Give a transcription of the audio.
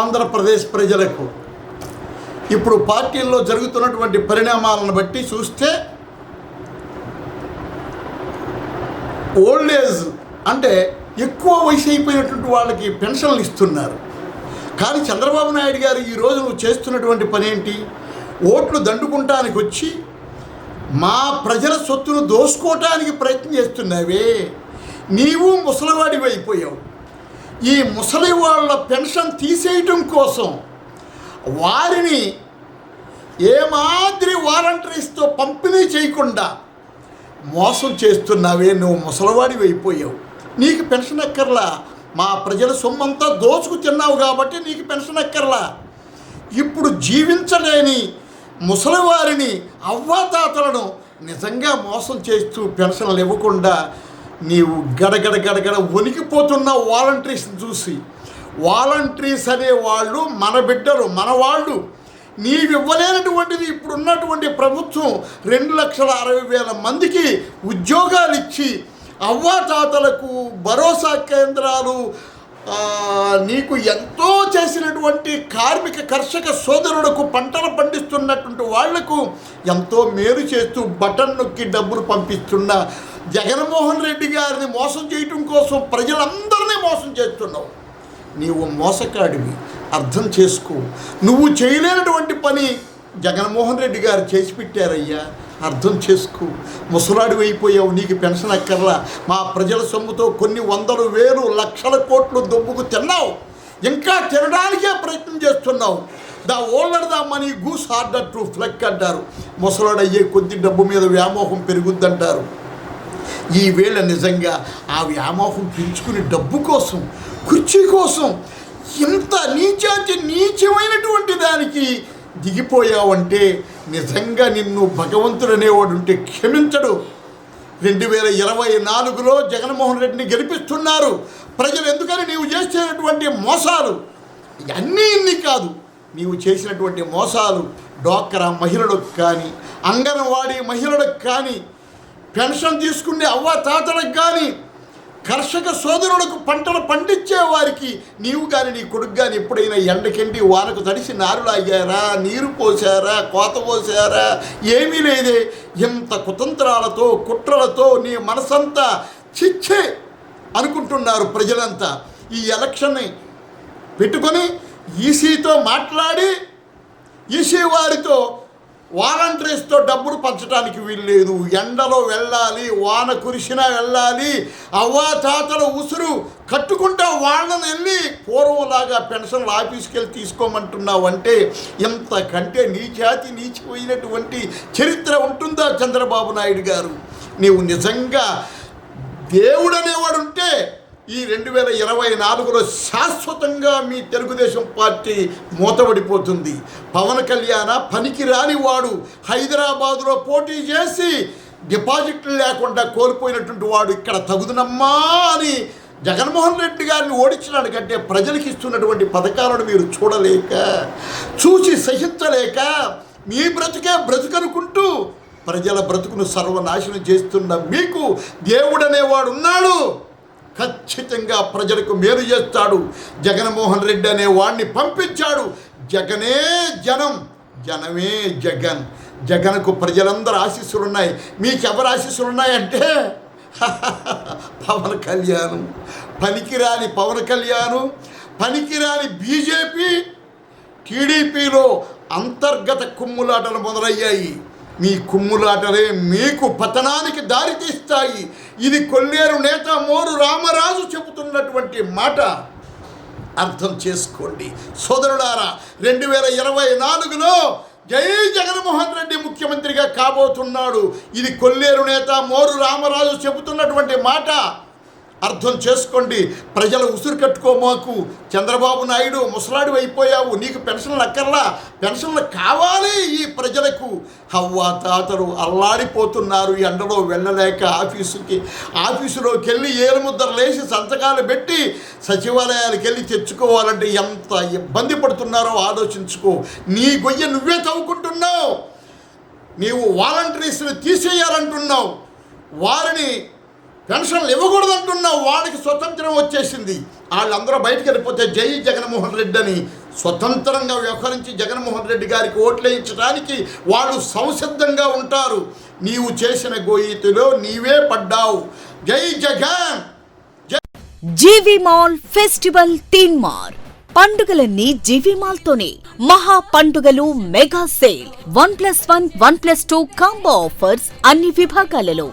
ఆంధ్రప్రదేశ్ ప్రజలకు ఇప్పుడు పార్టీల్లో జరుగుతున్నటువంటి పరిణామాలను బట్టి చూస్తే ఓల్డ్ ఏజ్ అంటే ఎక్కువ వయసు అయిపోయినటువంటి వాళ్ళకి పెన్షన్లు ఇస్తున్నారు. కానీ చంద్రబాబు నాయుడు గారు ఈరోజు నువ్వు చేస్తున్నటువంటి పని ఏంటి ఓట్లు దండుకుంటానికి వచ్చి మా ప్రజల సొత్తును దోసుకోవటానికి ప్రయత్నం చేస్తున్నావే. నీవు ముసలివాడివి అయిపోయావు. ఈ ముసలి వాళ్ళ పెన్షన్ తీసేయటం కోసం వారిని ఏమాదిరి వాలంటరీస్తో పంపిణీ చేయకుండా మోసం చేస్తున్నావే నువ్వు ముసలివాడివి అయిపోయావు. నీకు పెన్షన్ ఎక్కర్లా? మా ప్రజల సొమ్మంతా దోచుకు తిన్నావు కాబట్టి నీకు పెన్షన్ ఎక్కర్లా? ఇప్పుడు జీవించలేని ముసలివారిని అవ్వాతాతలను నిజంగా మోసం చేస్తూ పెన్షన్లు ఇవ్వకుండా నీవు గడగడ గడగడ వణికిపోతున్న వాలంటీర్స్ని చూసి. వాలంటీర్స్ అనే వాళ్ళు మన బిడ్డలు మన వాళ్ళు. నీవు ఇవ్వలేనటువంటిది ఇప్పుడు ఉన్నటువంటి ప్రభుత్వం రెండు లక్షల అరవై వేల మందికి ఉద్యోగాలు ఇచ్చి అవ్వాతాతలకు భరోసా కేంద్రాలు నీకు ఎంతో చేసినటువంటి కార్మిక కర్షక సోదరులకు పంటలు పండిస్తున్నటువంటి వాళ్ళకు ఎంతో మేలు చేస్తూ బటన్ నొక్కి డబ్బులు పంపిస్తున్న జగన్మోహన్ రెడ్డి గారిని మోసం చేయటం కోసం ప్రజలందరినీ మోసం చేస్తున్నావు. నీవు మోసకాడివి అర్థం చేసుకో. నువ్వు చేయలేనటువంటి పని జగన్మోహన్ రెడ్డి గారు చేసి పెట్టారయ్యా. అర్థం చేసుకో. ముసలాడు అయిపోయావు. నీకు పెన్షన్ అక్కర్లా. మా ప్రజల సొమ్ముతో కొన్ని వందలు వేలు లక్షల కోట్లు దొబ్బుకు తిన్నావు. ఇంకా తినడానికే ప్రయత్నం చేస్తున్నావు. The older the money goose harder to pluck అంటారు. ముసలాడు అయ్యే కొద్ది డబ్బు మీద వ్యామోహం పెరుగుద్దంటారు. ఈ వేళ నిజంగా ఆ వ్యామోహం పెంచుకునే డబ్బు కోసం కుర్చీ కోసం ఇంత నీచాతి నీచమైనటువంటి దానికి దిగిపోయావంటే నిజంగా నిన్ను భగవంతుడు అనేవాడు ఉంటే క్షమించడు. రెండు వేల ఇరవై నాలుగులో జగన్మోహన్ రెడ్డిని గెలిపిస్తున్నారు. ప్రజలు ఎందుకని నీవు చేసినటువంటి మోసాలు? అన్నీ ఇన్ని కాదు. నీవు చేసినటువంటి మోసాలు డోక్రా మహిళలకు కానీ అంగన్వాడీ మహిళలకు కానీ పెన్షన్ తీసుకునే అవ్వ తాతలకు కానీ కర్షక సోదరులకు పంటలు పండించే వారికి నీవు కానీ నీ కొడుకు కానీ ఎప్పుడైనా ఎండకెండి వానకు తడిసి నారులాగారా నీరు పోసారా కోత పోసారా? ఏమీ లేదే. ఇంత కుతంత్రాలతో కుట్రలతో నీ మనసంతా చిచ్చే అనుకుంటున్నారు ప్రజలంతా. ఈ ఎలక్షన్ని పెట్టుకొని ఈసీతో మాట్లాడి ఈసీ వారితో వాలంటీర్స్తో డబ్బులు పంచడానికి వీల్లేదు. ఎండలో వెళ్ళాలి వాన కురిసినా వెళ్ళాలి అవ్వాతాతల ఉసురు కట్టుకుంటా వాళ్ళని వెళ్ళి పూర్వంలాగా పెన్షన్లు ఆఫీస్కి వెళ్ళి తీసుకోమంటున్నావు అంటే ఇంతకంటే నీచాతి నీచిపోయినటువంటి చరిత్ర ఉంటుందా చంద్రబాబు నాయుడు గారు? నీవు నిజంగా దేవుడు అనేవాడు ఉంటే ఈ రెండు వేల ఇరవై నాలుగులో శాశ్వతంగా మీ తెలుగుదేశం పార్టీ మూతబడిపోతుంది పవన్ కళ్యాణ పనికి రాని వాడు. హైదరాబాదులో పోటీ చేసి డిపాజిట్లు లేకుండా కోల్పోయినటువంటి వాడు ఇక్కడ తగుదునమ్మా అని జగన్మోహన్ రెడ్డి గారిని ఓడించడానికి కంటే ప్రజలకు ఇస్తున్నటువంటి పథకాలను మీరు చూడలేక చూసి సహించలేక మీ బ్రతుకే బ్రతుకనుకుంటూ ప్రజల బ్రతుకును సర్వనాశనం చేస్తున్న మీకు దేవుడనేవాడు ఉన్నాడు. ఖచ్చితంగా ప్రజలకు మేలు చేస్తాడు. జగన్మోహన్ రెడ్డి అనే వాడిని పంపించాడు. జగనే జనం జనమే జగన్. జగన్కు ప్రజలందరూ ఆశీస్సులు ఉన్నాయి మీకెవరు ఆశీస్సులు ఉన్నాయంటే పవన్ కళ్యాణ్. పనికిరాని పవన్ కళ్యాణ్ పనికిరాని బీజేపీ టీడీపీలో అంతర్గత కుమ్ములాటలు మొదలయ్యాయి. మీ కుమ్ములాటలే మీకు పతనానికి దారితీస్తాయి. ఇది కొల్లేరు నేత మోరు రామరాజు చెబుతున్నటువంటి మాట. అర్థం చేసుకోండి. సోదరుడారా రెండు వేల ఇరవై నాలుగులో జై జగన్మోహన్ రెడ్డి ముఖ్యమంత్రిగా కాబోతున్నాడు. ఇది కొల్లేరు నేత మోరు రామరాజు చెబుతున్నటువంటి మాట. అర్థం చేసుకోండి. ప్రజలు ఉసురు కట్టుకోమాకు చంద్రబాబు నాయుడు ముసలాడు అయిపోయావు నీకు పెన్షన్లు అక్కర్లా. పెన్షన్లు కావాలి ఈ ప్రజల హవ్వ తాతలు అల్లాడిపోతున్నారు ఎండలో వెళ్ళలేక ఆఫీసుకి. ఆఫీసులోకి వెళ్ళి ఏలుముద్దరు లేచి సంతకాలు పెట్టి సచివాలయాలకు వెళ్ళి తెచ్చుకోవాలంటే ఎంత ఇబ్బంది పడుతున్నారో ఆలోచించుకో. నీ గొయ్య నువ్వే చదువుకుంటున్నావు నీవు వాలంటీర్స్ని తీసేయాలంటున్నావు. వారిని పెన్షన్లు ఇవ్వకూడదంటున్నావు. వాడికి స్వతంత్రం వచ్చేసింది. వాళ్ళందరూ బయటకు వెళ్ళిపోతే జై జగన్మోహన్ రెడ్డి అని స్వతంత్రంగా వ్యవహరించి జగన్మోహన్ రెడ్డి గారికి ఓట్లేయించడానికి వాళ్ళు సంసిద్ధంగా ఉంటారు. నీవు చేసిన గోయితిలో నీవే పడ్డావు. జై జగన్! జీవి మాల్ ఫెస్టివల్ తీన్ మార్ పండుగలన్నీ జీవి మాల్ తోనే మహా పండుగలు mega sale. One plus one one plus two combo offers అన్ని విభాగాలలో.